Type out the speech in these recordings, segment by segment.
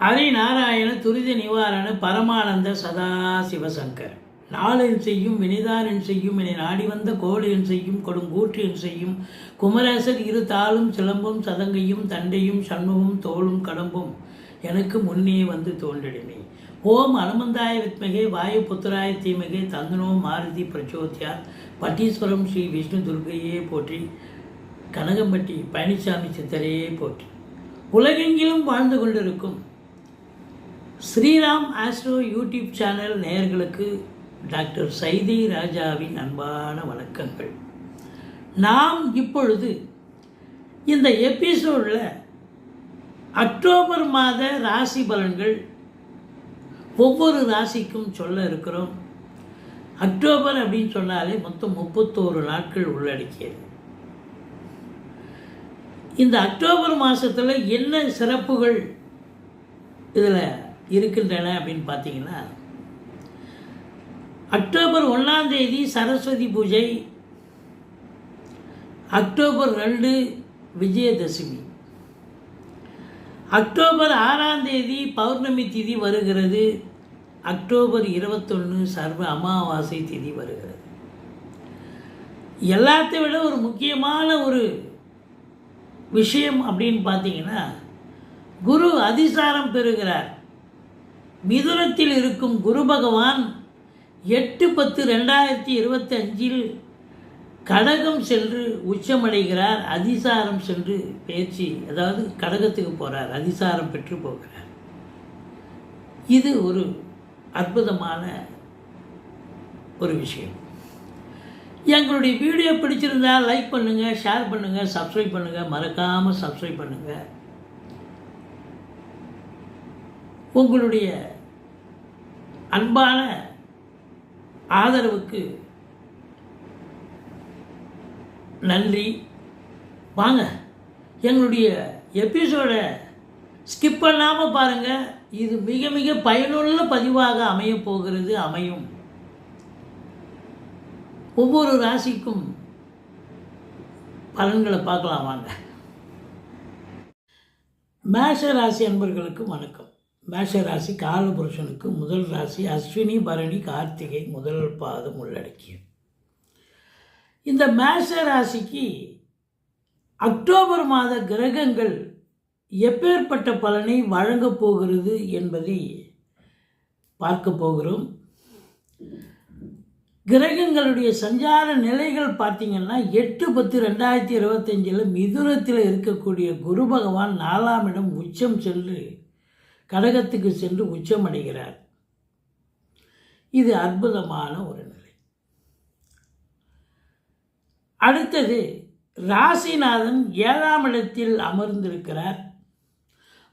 ஹரிநாராயண துரித நிவாரண பரமானந்த சதா சிவசங்கர் நாளின் செய்யும் வினிதாரன் செய்யும் என நாடி வந்த கோளென் செய்யும் கொடுங்கூற்றியன் செய்யும் குமரேசர் இரு தாளும் சிலம்பும் சதங்கையும் தண்டையும் சண்முகம் தோளும் கடம்பும் எனக்கு முன்னே வந்து தோன்றிடுமே. ஓம் அனுமந்தாய வித்மகே வாயு புத்திராய தீமகே தந்தனோ மாருதி பிரச்சோத்யா. பட்டீஸ்வரம் ஸ்ரீ விஷ்ணு துர்கையே போற்றி கனகம்பட்டி பழனிசாமி சித்தரையே போற்றி. உலகெங்கிலும் வாழ்ந்து கொண்டிருக்கும் ஸ்ரீராம் ஆஸ்ட்ரோ யூடியூப் சேனல் நேயர்களுக்கு டாக்டர் சைதி ராஜாவின் அன்பான வணக்கங்கள். நாம் இப்பொழுது இந்த எபிசோடில் அக்டோபர் மாத ராசி பலன்கள் ஒவ்வொரு ராசிக்கும் சொல்ல இருக்கிறோம். அக்டோபர் அப்படின்னு சொன்னாலே மொத்தம் முப்பத்தோரு நாட்கள் உள்ளடக்கியது. இந்த அக்டோபர் மாதத்தில் என்ன சிறப்புகள் இதில் இருக்கின்றன அப்படின்னு பார்த்தீங்கன்னா அக்டோபர் ஒன்றாம் தேதி சரஸ்வதி பூஜை அக்டோபர் ரெண்டு விஜயதசமி. அக்டோபர் ஆறாம் தேதி பௌர்ணமி திதி வருகிறது. அக்டோபர் இருபத்தொன்று சர்வ அமாவாசை திதி வருகிறது. எல்லாத்தை விட ஒரு முக்கியமான ஒரு விஷயம் அப்படின்னு பார்த்தீங்கன்னா குரு அதிசாரம் பெறுகிறார். மிதுனத்தில் இருக்கும் குரு பகவான் எட்டு பத்து ரெண்டாயிரத்தி இருபத்தி அஞ்சில் கடகம் சென்று உச்சமடைகிறார் அதிசாரம் சென்று பேச்சு அதாவது கடகத்துக்கு போகிறார் அதிசாரம் பெற்று போகிறார். இது ஒரு அற்புதமான ஒரு விஷயம். எங்களுடைய வீடியோ பிடிச்சிருந்தால் லைக் பண்ணுங்கள் ஷேர் பண்ணுங்கள் சப்ஸ்கிரைப் பண்ணுங்கள் மறக்காமல் சப்ஸ்கிரைப் பண்ணுங்கள் உங்களுடைய அன்பான ஆதரவுக்கு நன்றி. வாங்க எங்களுடைய எபிசோடை ஸ்கிப் பண்ணாமல் பாருங்கள் இது மிக மிக பயனுள்ள பதிவாக அமையப் போகிறது அமையும். ஒவ்வொரு ராசிக்கும் பலன்களை பார்க்கலாம் வாங்க. மேஷ ராசி அன்பர்களுக்கு வணக்கம். மேஷ ராசி காலபுருஷனுக்கு முதல் ராசி அஸ்வினி பரணி கார்த்திகை முதல் பாதம் உள்ளடக்கியது. இந்த மேஷ ராசிக்கு அக்டோபர் மாத கிரகங்கள் எப்பேற்பட்ட பலனை வழங்கப் போகிறது என்பதை பார்க்க போகிறோம். கிரகங்களுடைய சஞ்சார நிலைகள் பார்த்தீங்கன்னா எட்டு பத்து ரெண்டாயிரத்தி இருபத்தஞ்சில் மிதுனத்தில் இருக்கக்கூடிய குரு பகவான் நாலாம் இடம் உச்சம் சென்று கடகத்துக்கு சென்று உச்சமடைகிறார். இது அற்புதமான ஒரு நிலை. அடுத்தது ராசிநாதன் ஏழாம் இடத்தில் அமர்ந்திருக்கிறார்.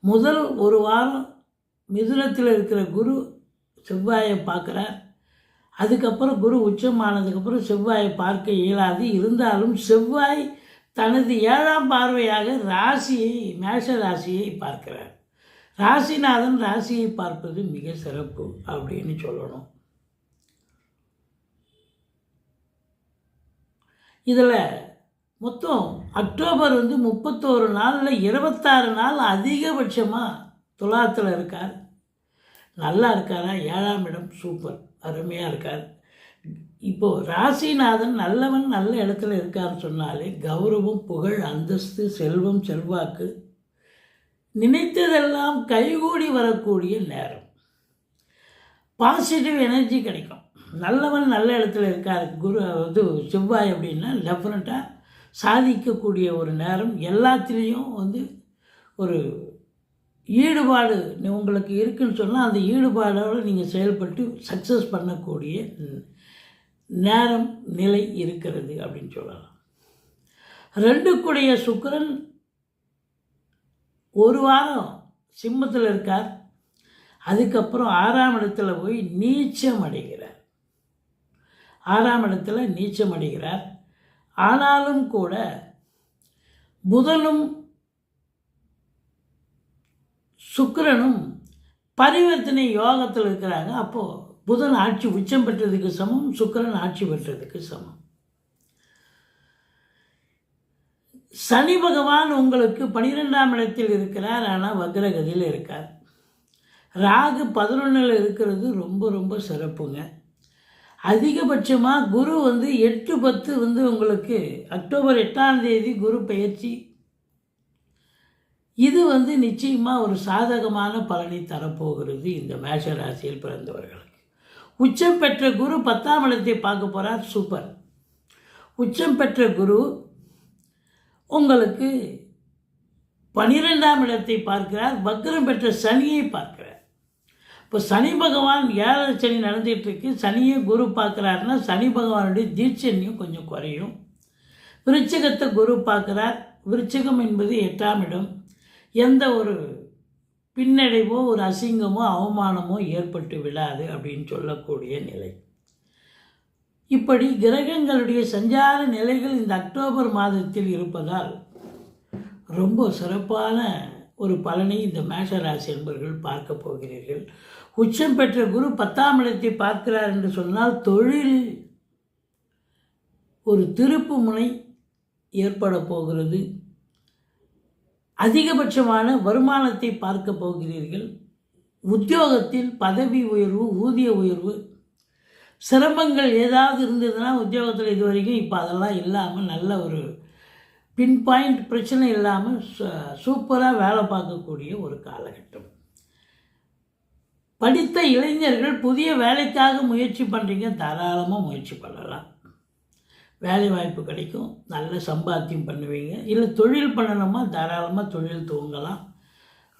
முதல் ஒரு வாரம் மிதுனத்தில் இருக்கிற குரு செவ்வாயை பார்க்குறார். அதுக்கப்புறம் குரு உச்சமானதுக்கப்புறம் செவ்வாயை பார்க்க இயலாது. இருந்தாலும் செவ்வாய் தனது ஏழாம் பார்வையாக ராசியை மேஷ ராசியை பார்க்கிறார். ராசிநாதன் ராசியை பார்ப்பது மிக சிறப்பு அப்படின்னு சொல்லணும். இதில் மொத்தம் அக்டோபர் வந்து முப்பத்தோரு நாளில் இருபத்தாறு நாள் அதிகபட்சமாக துலாத்தில் இருக்கார். நல்லா இருக்காரா? ஏழாம் இடம் சூப்பர் அருமையாக இருக்கார். இப்போது ராசிநாதன் நல்லவன் நல்ல இடத்துல இருக்காருன்னு சொன்னாலே கௌரவம் புகழ் அந்தஸ்து செல்வம் செல்வாக்கு நினைத்ததெல்லாம் கைகூடி வரக்கூடிய நேரம். பாசிட்டிவ் எனர்ஜி கிடைக்கும். நல்லவன் நல்ல இடத்துல இருக்கார். குரு இது செவ்வாய் அப்படின்னா டெஃபினட்டாக சாதிக்கக்கூடிய ஒரு நேரம். எல்லாத்துலேயும் வந்து ஒரு ஈடுபாடு உங்களுக்கு இருக்குன்னு சொன்னால் அந்த ஈடுபாடோடு நீங்கள் செயல்பட்டு சக்ஸஸ் பண்ணக்கூடிய நேரம் நிலை இருக்கிறது அப்படின்னு சொல்லலாம். ரெண்டுக்குடைய சுக்கரன் ஒரு வாரம் சிம்மத்தில் இருக்கார். அதுக்கப்புறம் ஆறாம் இடத்துல போய் நீச்சம் அடைகிறார். ஆறாம் இடத்துல நீச்சம் அடைகிறார். ஆனாலும் கூட புதனும் சுக்கிரனும் பரிவர்த்தனை யோகத்தில் இருக்கிறாங்க. அப்போது புதன் ஆட்சி உச்சம் பெற்றதுக்கு சமம் சுக்கிரன் ஆட்சி பெற்றதுக்கு சமம். சனி பகவான் உங்களுக்கு பனிரெண்டாம் இடத்தில் இருக்கிறார் ஆனால் வக்ரகதியில் இருக்கார். ராகு பதினொன்றில் இருக்கிறது ரொம்ப ரொம்ப சிறப்புங்க. அதிகபட்சமாக குரு வந்து எட்டு பத்து வந்து உங்களுக்கு அக்டோபர் எட்டாம் தேதி குரு பயிற்சி இது வந்து நிச்சயமாக ஒரு சாதகமான பலனை தரப்போகிறது இந்த மேஷ ராசியில் பிறந்தவர்களுக்கு. உச்சம் பெற்ற குரு பத்தாம் இடத்தை பார்க்க போகிறார் சூப்பர். உச்சம் பெற்ற குரு உங்களுக்கு பனிரெண்டாம் இடத்தை பார்க்கிறார் வக்ரம் பெற்ற சனியை பார்க்கிறார். இப்போ சனி பகவான் ஏழரை சனி நடந்துகிட்டு இருக்கு. சனியை குரு பார்க்குறாருன்னா சனி பகவானுடைய தீட்சண்யம் கொஞ்சம் குறையும். விருச்சகத்தை குரு பார்க்குறார். விருச்சகம் என்பது எட்டாம் இடம். எந்த ஒரு பின்னடைவோ ஒரு அசிங்கமோ அவமானமோ ஏற்பட்டு விடாது அப்படின்னு சொல்லக்கூடிய நிலை. இப்படி கிரகங்களுடைய சஞ்சார நிலைகள் இந்த அக்டோபர் மாதத்தில் இருப்பதால் ரொம்ப சிறப்பான ஒரு பலனை இந்த மேஷ ராசி என்பவர்கள் பார்க்க போகிறீர்கள். உச்சம் பெற்ற குரு பத்தாம் இடத்தை பார்க்கிறார் என்று சொன்னால் தொழில் ஒரு திருப்பு முனை ஏற்பட போகிறது. அதிகபட்சமான வருமானத்தை பார்க்க போகிறீர்கள். உத்தியோகத்தில் பதவி உயர்வு ஊதிய உயர்வு சிரமங்கள் ஏதாவது இருந்ததுன்னா உத்தியோகத்தில் இது வரைக்கும் இப்போ அதெல்லாம் இல்லாமல் நல்ல ஒரு பின் பாயிண்ட் பிரச்சனை இல்லாமல் சூப்பராக வேலை பார்க்கக்கூடிய ஒரு காலகட்டம். படித்த இளைஞர்கள் புதிய வேலைக்காக முயற்சி பண்ணுறீங்க தாராளமாக முயற்சி பண்ணலாம். வேலை வாய்ப்பு கிடைக்கும் நல்ல சம்பாத்தியம் பண்ணுவீங்க. இல்லை தொழில் பண்ணணுமா தாராளமாக தொழில் துவங்கலாம்.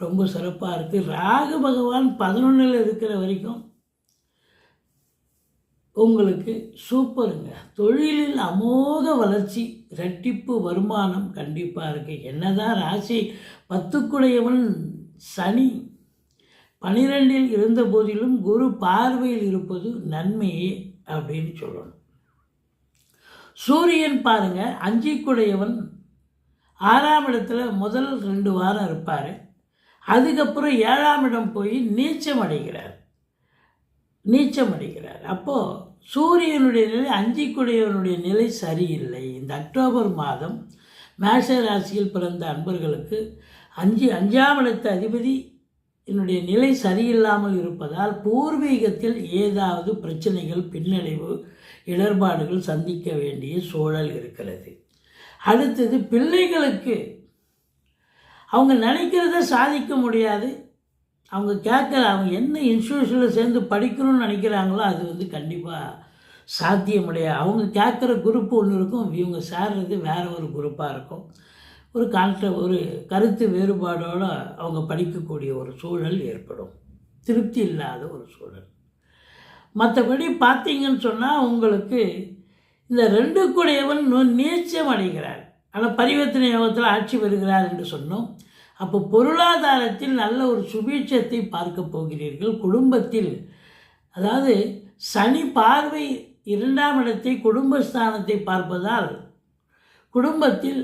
ரொம்ப சிறப்பாக இருக்குது ராகு பகவான் பதினொன்றில் இருக்கிற வரைக்கும் உங்களுக்கு சூப்பருங்க. தொழிலில் அமோக வளர்ச்சி ரெட்டிப்பு வருமானம் கண்டிப்பாக இருக்குது என்னதான் ராசி பத்துக்குடையவன் சனி பனிரெண்டில் இருந்த போதிலும் குரு பார்வையில் இருப்பது நன்மையே அப்படின்னு சொல்லணும். சூரியன் பாருங்க அஞ்சிக்குடையவன் ஆறாம் இடத்துல முதல் ரெண்டு வாரம் இருப்பார். அதுக்கப்புறம் ஏழாம் இடம் போய் நீச்சம் அடைகிறார். நீச்சம் அடைகிறார். அப்போது சூரியனுடைய நிலை அஞ்சிக்குடையவனுடைய நிலை சரியில்லை. இந்த அக்டோபர் மாதம் மேஷ ராசியில் பிறந்த அன்பர்களுக்கு அஞ்சு அஞ்சாம் இடத்த அதிபதி என்னுடைய நிலை சரியில்லாமல் இருப்பதால் பூர்வீகத்தில் ஏதாவது பிரச்சனைகள் பின்னடைவு இடர்பாடுகள் சந்திக்க வேண்டிய சூழல் இருக்கிறது. அடுத்தது பிள்ளைகளுக்கு. அவங்க நினைக்கிறத சாதிக்க முடியாது. அவங்க கேட்குற அவங்க என்ன இன்ஸ்டியூஷனில் சேர்ந்து படிக்கணும்னு நினைக்கிறாங்களோ அது வந்து கண்டிப்பாக சாத்தியமுடையாது அவங்க கேட்குற குரூப் ஒன்று இருக்கும். இவங்க சேர்றது வேறு ஒரு குரூப்பாக இருக்கும். ஒரு கான்ட்ர ஒரு கருத்து வேறுபாடோடு அவங்க படிக்கக்கூடிய ஒரு சூழல் ஏற்படும். திருப்தி இல்லாத ஒரு சூழல். மற்றபடி பார்த்தீங்கன்னு சொன்னால் உங்களுக்கு இந்த ரெண்டு கூடையவன் நீச்சம் அடைகிறார். ஆனால் பரிவர்த்தனை யோகத்தில் ஆட்சி வருகிறார் என்று சொன்னோம். அப்போ பொருளாதாரத்தில் நல்ல ஒரு சுபீட்சத்தை பார்க்க போகிறீர்கள். குடும்பத்தில் அதாவது சனி பார்வை இரண்டாம் இடத்தை குடும்பஸ்தானத்தை பார்ப்பதால் குடும்பத்தில்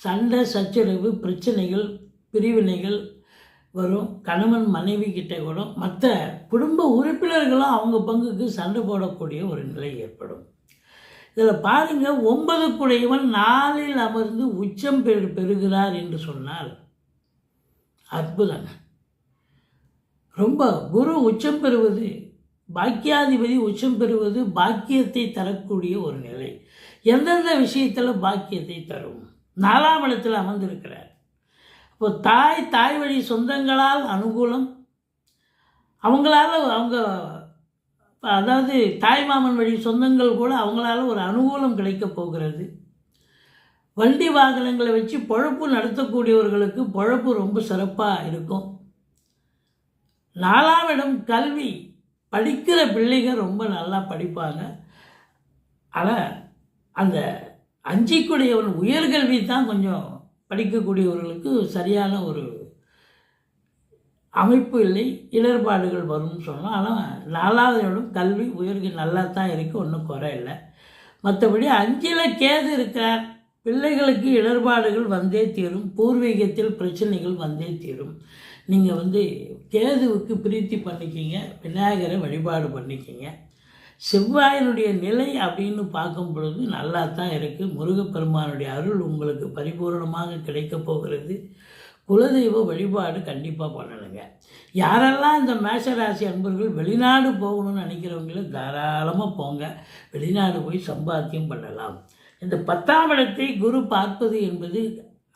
சண்டை சச்சரவு பிரச்சனைகள் பிரிவினைகள் வரும். கணவன் மனைவி கிட்ட கூட மற்ற குடும்ப உறுப்பினர்களும் அவங்க பங்குக்கு சண்டை போடக்கூடிய ஒரு நிலை ஏற்படும். இதில் பாருங்கள் ஒன்பது குடையவன் நாளில் அமர்ந்து உச்சம் பெறு பெறுகிறார் என்று சொன்னால் அற்புதம் ரொம்ப குரு உச்சம் பெறுவது பாக்கியாதிபதி உச்சம் பெறுவது பாக்கியத்தை தரக்கூடிய ஒரு நிலை. எந்தெந்த விஷயத்தில் பாக்கியத்தை தரும்? நாலாம் இடத்தில் அமர்ந்திருக்கிறார். இப்போ தாய் தாய் வழி சொந்தங்களால் அனுகூலம். அவங்களால அவங்க அதாவது தாய் மாமன் வழி சொந்தங்கள் கூட அவங்களால ஒரு அனுகூலம் கிடைக்கப் போகிறது. வண்டி வாகனங்களை வச்சு பொழப்பு நடத்தக்கூடியவர்களுக்கு பொழப்பு ரொம்ப சிறப்பாக இருக்கும். நாலாம் இடம் கல்வி. படிக்கிற பிள்ளைகள் ரொம்ப நல்லா படிப்பாங்க. ஆனால் அந்த அஞ்சிக்குடையவன் உயர்கல்வி தான் கொஞ்சம் படிக்கக்கூடியவர்களுக்கு சரியான ஒரு அமைப்பு இல்லை இடர்பாடுகள் வரும்னு சொன்னோம் ஆனால் நாலாவது இடம் கல்வி உயர்கு நல்லா தான் இருக்குது ஒன்றும் குறை இல்லை. மற்றபடி அஞ்சில் கேது இருக்கிறார். பிள்ளைகளுக்கு இடர்பாடுகள் வந்தே தீரும் பூர்வீகத்தில் பிரச்சனைகள் வந்தே தீரும். நீங்கள் வந்து கேதுவுக்கு பிரீத்தி பண்ணிக்கிங்க விநாயகரை வழிபாடு பண்ணிக்கிங்க. செவ்வாயினுடைய நிலை அப்படின்னு பார்க்கும் பொழுது நல்லா தான் இருக்குது முருகப்பெருமானுடைய அருள் உங்களுக்கு பரிபூர்ணமாக கிடைக்கப் போகிறது. குலதெய்வ வழிபாடு கண்டிப்பாக பண்ணணுங்க. யாரெல்லாம் இந்த மேஷராசி அன்பர்கள் வெளிநாடு போகணும்னு நினைக்கிறவங்கள தாராளமாக போங்க. வெளிநாடு போய் சம்பாத்தியம் பண்ணலாம். இந்த பத்தாம் இடத்தை குரு பார்ப்பது என்பது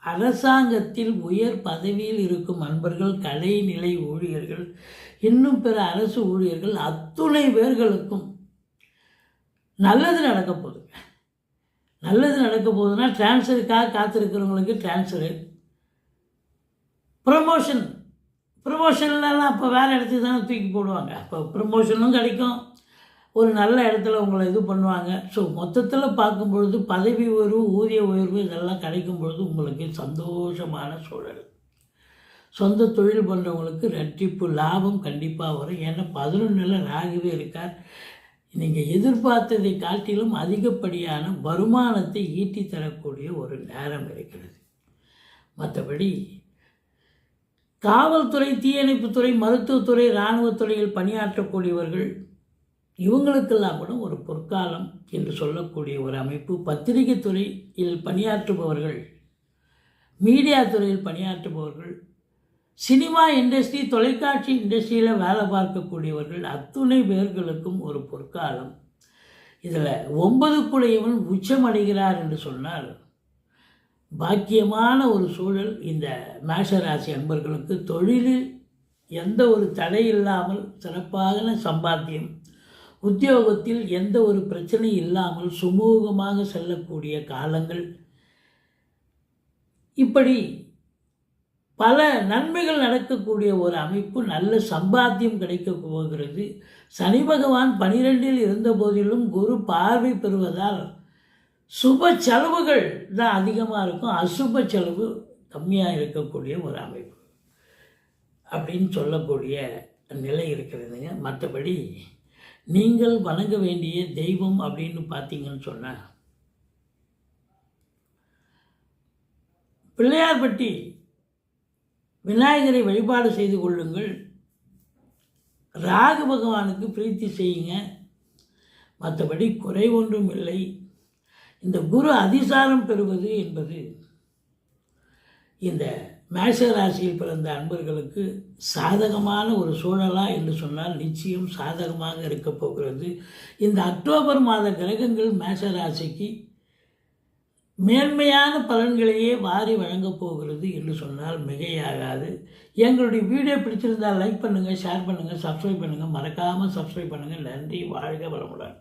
அரசாங்கத்தில் உயர் பதவியில் இருக்கும் அன்பர்கள் கலைநிலை ஊழியர்கள் இன்னும் பிற அரசு ஊழியர்கள் அத்துணை பேர்களுக்கும் நல்லது நடக்க போகுது. நல்லது நடக்க போகுதுன்னா டிரான்ஸ்ஃபருக்காக காத்திருக்கிறவங்களுக்கு டிரான்ஸ்ஃபரு ப்ரமோஷன் ப்ரமோஷன்லாம் அப்போ வேறு இடத்துக்கு தானே தூக்கி போடுவாங்க. அப்போ ப்ரமோஷனும் கிடைக்கும். ஒரு நல்ல இடத்துல உங்களை இது பண்ணுவாங்க. ஸோ மொத்தத்தில் பார்க்கும் பொழுது பதவி உயர்வு ஊதிய உயர்வு இதெல்லாம் கிடைக்கும் பொழுது உங்களுக்கு சந்தோஷமான சூழல். சொந்த தொழில் பண்ணுறவங்களுக்கு ரெட்டிப்பு லாபம் கண்டிப்பாக வரும். ஏன்னா பதினொன்றில் ராகவே இருக்கார். நீங்கள் எதிர்பார்த்ததை காட்டிலும் அதிகப்படியான வருமானத்தை ஈட்டி தரக்கூடிய ஒரு நேரம் இருக்கிறது. மற்றபடி காவல்துறை தீயணைப்புத்துறை மருத்துவத்துறை இராணுவத்துறையில் பணியாற்றக்கூடியவர்கள் இவங்களுக்கெல்லாம் கூட ஒரு பொற்காலம் என்று சொல்லக்கூடிய ஒரு அமைப்பு. பத்திரிகை துறையில் பணியாற்றுபவர்கள் மீடியா துறையில் பணியாற்றுபவர்கள் சினிமா இண்டஸ்ட்ரி தொலைக்காட்சி இண்டஸ்ட்ரியில் வேலை பார்க்கக்கூடியவர்கள் அத்துணை பேர்களுக்கும் ஒரு பொற்காலம். இதில் ஒன்பதுக்குள்ளேயவன் உச்சமடைகிறார் என்று சொன்னால் பாக்கியமான ஒரு சூழல் இந்த மேஷராசி அன்பர்களுக்கு. தொழிலில் எந்த ஒரு தடை இல்லாமல் சிறப்பான சம்பாத்தியம் உத்தியோகத்தில் எந்த ஒரு பிரச்சனை இல்லாமல் சுமூகமாக செல்லக்கூடிய காலங்கள். இப்படி பல நன்மைகள் நடக்கக்கூடிய ஒரு அமைப்பு நல்ல சம்பாத்தியம் கிடைக்க போகிறது. சனி பகவான் பனிரெண்டில் இருந்த போதிலும் குரு பார்வை பெறுவதால் சுப செலவுகள் தான் அதிகமாக இருக்கும். அசுப செலவு கம்மியாக இருக்கக்கூடிய ஒரு அமைப்பு அப்படின்னு சொல்லக்கூடிய நிலை இருக்கிறதுங்க. மற்றபடி நீங்கள் வணங்க வேண்டிய தெய்வம் அப்படின்னு பார்த்தீங்கன்னு சொன்னால் பிள்ளையார்பட்டி விநாயகரை வழிபாடு செய்து கொள்ளுங்கள். ராகு பகவானுக்கு பிரீத்தி செய்யுங்க. மற்றபடி குறை ஒன்றும் இல்லை. இந்த குரு அதிசாரம் பெறுவது என்பது இந்த மேஷ ராசியில் பிறந்த அன்பர்களுக்கு சாதகமான ஒரு சூழலா என்று சொன்னால் நிச்சயம் சாதகமாக இருக்கப் போகிறது. இந்த அக்டோபர் மாத கிரகங்கள் மேஷ ராசிக்கு மேன்மையான பலன்களையே வாரி வழங்கப் போகிறது என்று சொன்னால் மிகையாகாது. எங்களுடைய வீடியோ பிடிச்சிருந்தால் லைக் பண்ணுங்கள் ஷேர் பண்ணுங்கள் சப்ஸ்கிரைப் பண்ணுங்கள் மறக்காமல் சப்ஸ்கிரைப் பண்ணுங்கள் நன்றி வாழ்க வளமுடன்.